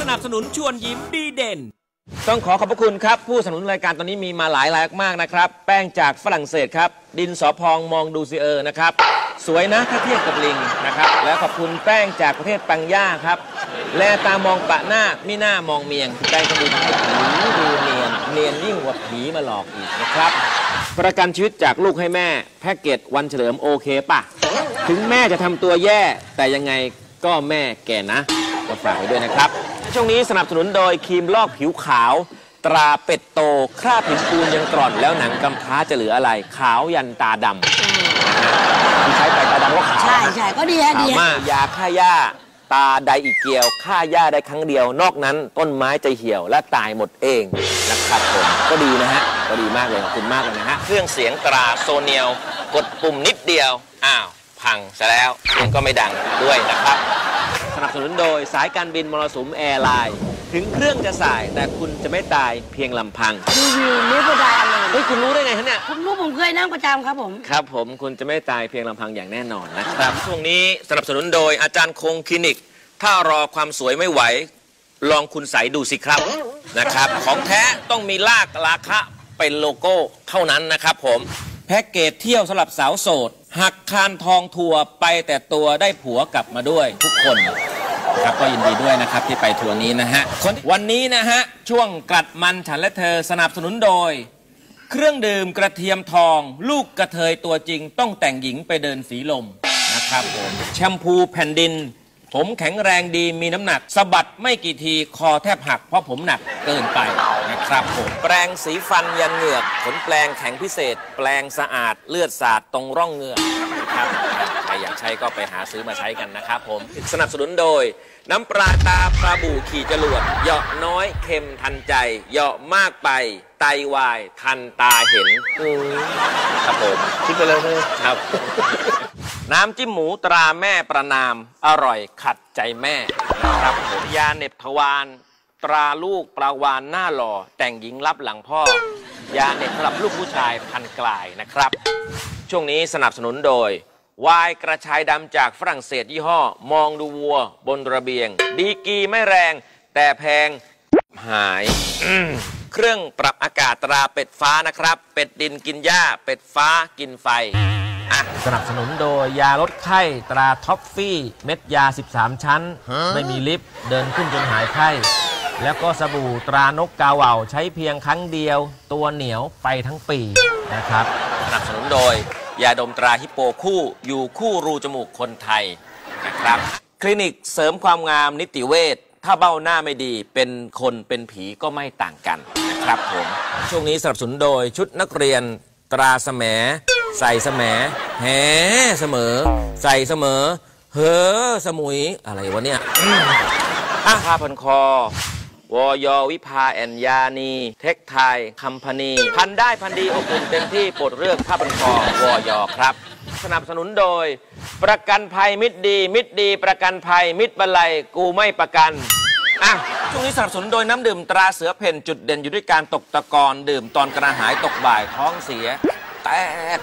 สนับสนุนชวนยิ้มดีเด่น ต้องขอขอบพระคุณครับ ผู้สนับสนุนรายการตอนนี้มีมาหลายรายมากนะครับ แป้งจากฝรั่งเศสครับ ดินสอพองมองดูซิเออร์นะครับ สวยนะถ้าเทียบกับลิงนะครับ แล้วขอบคุณแป้งจากประเทศปังย่าครับ แลตามองปะหน้ามิหน้ามองเมียงแป้งจะดูให้ผีดูเนียนเนียนยิ่งกว่าผีมาหลอกอีกนะครับ ประกันชีวิตจากลูกให้แม่ แพ็กเกจวันเฉลิมโอเคป่ะ ถึงแม่จะทำตัวแย่แต่ยังไงก็แม่แก่นะ ก็ฝากไว้ด้วยนะครับ ช่วงนี้สนับสนุนโดยครีมลอกผิวขาว ตราเป็ดโต คราบหินปูนยังกร่อนแล้วหนังกำพร้าจะเหลืออะไร ขาวยันตาดำนะฮะที่ใช้ไปตาดำก็ขาวใช่ใช่ก็ดีฮะขาดีวฮะมากยาฆ่าหญ้า ตาไดอีกเกลียวฆ่าหญ้าได้ครั้งเดียว นอกนั้นต้นไม้จะเหี่ยวและตายหมดเองนะครับผมก็ดีนะฮะก็ดีมากเลยขอบคุณมากเลยนะฮะเครื่องเสียงตราโซเนียลกดปุ่มนิดเดียวอ้าวพังซะแล้วเสียงก็ไม่ดังด้วยนะครับ สนับสนุนโดยสายการบินมรสุมแอร์ไลน์ถึงเครื่องจะสายแต่คุณจะไม่ตายเพียงลำพัง รีวิวนิพดาเลยเฮ้ย คุณรู้ได้ไงฮะเนี่ยผมรู้ผมเคยนั่งประจำครับผม ครับผมคุณจะไม่ตายเพียงลำพังอย่างแน่นอนนะครับ ช่วงนี้สนับสนุนโดยอาจารย์คงคลินิก ถ้ารอความสวยไม่ไหว ลองคุณใสดูสิครับนะครับ ของแท้ต้องมีลากราคะเป็นโลโก้เท่านั้นนะครับผมแพ็กเกจเที่ยวสำหรับสาวโสดหักคานทองทัวร์ไปแต่ตัวได้ผัวกลับมาด้วยทุกคน ครับก็ยินดีด้วยนะครับที่ไปทัวร์นี้นะฮะคนวันนี้นะฮะช่วงกลัดมันฉันและเธอสนับสนุนโดย เครื่องดื่มกระเทียมทอง ลูกกระเทยตัวจริง ต้องแต่งหญิงไปเดินสีลมนะครับผมแชมพูแผ่นดิน ผมแข็งแรงดีมีน้ำหนักสะบัดไม่กี่ทีคอแทบหัก เพราะผมหนักเกินไปนะครับผมแปรงสีฟันยันเหงือกขนแปรงแข็งพิเศษ แปรงสะอาดเลือดสาดตรงร่องเหงือกนะครับ ใครอยากใช้ก็ไปหาซื้อมาใช้กันนะครับผม สนับสนุนโดย น้ำปลาตาปลาบู่ขี่จรวดเหยาะน้อยเค็มทันใจเหยาะมากไป ไตวาย ทันตาเห็นครับผม คิดไปเลยครับ น้ำจิ้มหมูตราแม่ประนาม อร่อยขัดใจแม่ครับผมยาเหน็บทวารตราลูกปลาวานหน้าหล่อ แต่งหญิงรับหลังพ่อ ยาเหน็บสำหรับลูกผู้ชายพันกลายนะครับ ช่วงนี้สนับสนุนโดย วายกระชายดำจากฝรั่งเศสยี่ห้อ มองดูวัวบนระเบียง ดีกรีไม่แรง แต่แพงหายอืมเครื่องปรับอากาศตราเป็ดฟ้านะครับ เป็ดดินกินหญ้า เป็ดฟ้ากินไฟอะสนับสนุนโดยยาลดไข้ตราท็อฟฟี่ เม็ดยา 13 ชั้น ไม่มีลิฟต์เดินขึ้นจนหายไข้ แล้วก็สบู่ตรานกกาเหว่าใช้เพียงครั้งเดียว ตัวเหนียวไปทั้งปีนะครับ สนับสนุนโดย ยาดมตราฮิปโปคู่อยู่คู่รูจมูกคนไทยนะครับ คลินิกเสริมความงามนิติเวชถ้าเบ้าหน้าไม่ดีเป็นคนเป็นผีก็ไม่ต่างกันนะครับผม ช่วงนี้สนับสนุนโดยชุดนักเรียนตราแสมใส่แสมแหเสมอ ใส่เสมอ เฮอสมุยอะไรวะเนี่ยอะผ้าพันคอ วอยวิภาแอนยานี เทคไทยคัมพานี พันได้พันดีอบอุ่นเต็มที่ปรดเลือกผ้าพันคอวอยครับ สนับสนุนโดย ประกันภัยมิตรดี มิตรดี ประกันภัยมิตรบรรลัยกูไม่ประกันอะช่วงนี้สนับสนุนโดยน้ำดื่มตราเสือเพ่นจุดเด่นอยู่ด้วยการตกตะกอนดื่มตอนกระหายตกบ่ายท้องเสีย แตก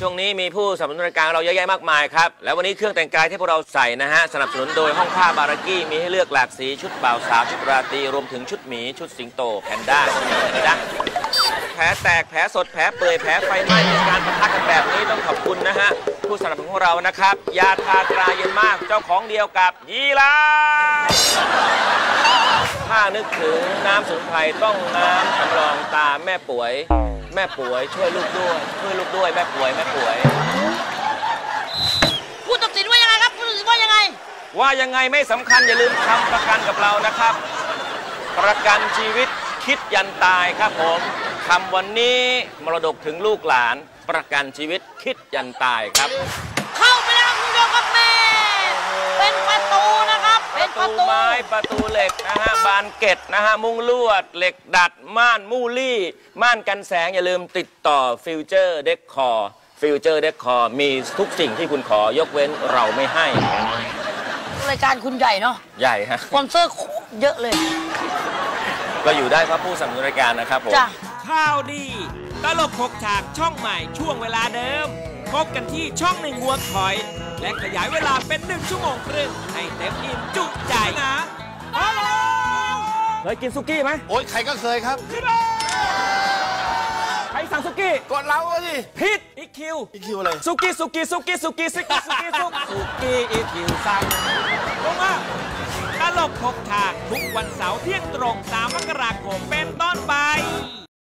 ช่วงนี้มีผู้สนับสนุนรายการเราเยอะแยะมากมายครับ แล้ววันนี้เครื่องแต่งกายที่พวกเราใส่นะฮะ สนับสนุนโดยห้องผ้าบารากี้ มีให้เลือกหลากสีชุดบ่าวสาว ชุดราตรีรวมถึงชุดหมี ชุดสิงโตแพนด้านะ แผลแตกแผลสดแผลเปื่อยแผลไฟไหม้ในการปะทะกันแบบนี้ต้องขอบคุณนะฮะ ผู้สนับสนุนของเรานะครับ ยาทาตราเย็นมากเจ้าของเดียวกับยีราฟถ้านึกถึงน้ำสมุนไพรต้องน้ำสำรองตาแม่ป่วย แม่ป่วย ช่วยลูกด้วย ช่วยลูกด้วยแม่ป่วยแม่ป่วย ผู้ตัดสินว่ายังไงครับผู้ตัดสินว่ายังไง ว่ายังไงไม่สำคัญอย่าลืมทำประกันกับเรานะครับ ประกันชีวิตคิดยันตายครับผมทำวันนี้มรดกถึงลูกหลาน ประกันชีวิตคิดยันตายครับ เข้าไปแล้วครับคุณผู้ชมครับแม่ เป็นประตูนะครับ ปเป็นระประตูตูไม้ประตูเหล็กนะฮะบานเกล็ดนะฮะมุ้งลวด เหล็กดัด ม่านมูลี่ ม่านกันแสงอย่าลืมติดต่อฟิวเจอร์เด็กคอฟิวเจอร์เด็กคอมีทุกสิ่งที่คุณขอยกเว้นเราไม่ให้ รายการคุณใหญ่เนาะใหญ่ฮะสปอนเซอร์โคตรเยอะเลย ก็อยู่ได้เพราะผู้สนับสนุนรายการนะครับผม จ้ะ ข่าวดี ตลกหกฉากช่องใหม่ช่วงเวลาเดิม พบกันที่ช่องหนึ่งวัวคอย และขยายเวลาเป็นหนึ่งชั่วโมงครึ่งให้เต็มอิ่มจุใจนะเคยกินซุกี้ไหมโอ้ยใครก็เคยครับใครสั่งซุกี้ กดเราอะสิผิดอีคิวอีคิวอะไรซุกี้ซุกี้ซุกี้ซุกี้ซุกี้ซุกี้ซุกซุกี้อีคิวสั่งลงมาตลกหกฉากทุกวันเสาร์เที่ยงตรงตามมกราคมเป็นต้นไป